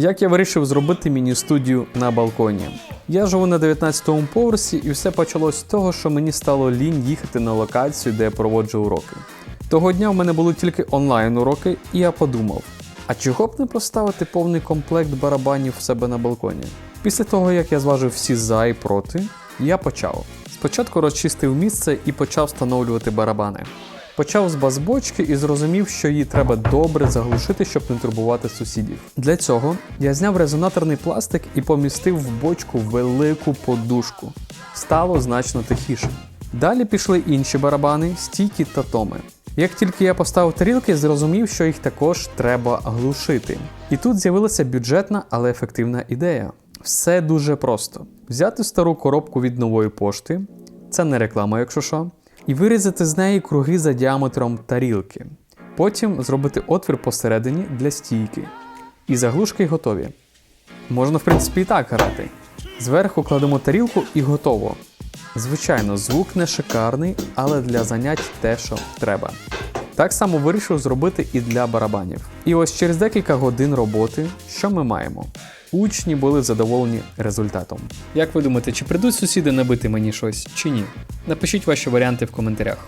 Як я вирішив зробити міні-студію на балконі? Я живу на 19-му поверсі, і все почалось з того, що мені стало лінь їхати на локацію, де я проводжу уроки. Того дня в мене були тільки онлайн уроки, і я подумав: а чого б не поставити повний комплект барабанів в себе на балконі? Після того, як я зважив всі за і проти, я почав. Спочатку розчистив місце і почав встановлювати барабани. Почав з бас-бочки і зрозумів, що її треба добре заглушити, щоб не турбувати сусідів. Для цього я зняв резонаторний пластик і помістив в бочку велику подушку. Стало значно тихіше. Далі пішли інші барабани, стійки та томи. Як тільки я поставив тарілки, зрозумів, що їх також треба глушити. І тут з'явилася бюджетна, але ефективна ідея. Все дуже просто: взяти стару коробку від нової пошти, це не реклама, якщо що, і вирізати з неї круги за діаметром тарілки. Потім зробити отвір посередині для стійки. І заглушки готові. Можна, в принципі, і так грати. Зверху кладемо тарілку і готово. Звичайно, звук не шикарний, але для занять те, що треба. Так само вирішив зробити і для барабанів. І ось через декілька годин роботи, що ми маємо? Учні були задоволені результатом. Як ви думаєте, чи прийдуть сусіди набити мені щось чи ні? Напишіть ваші варіанти в коментарях.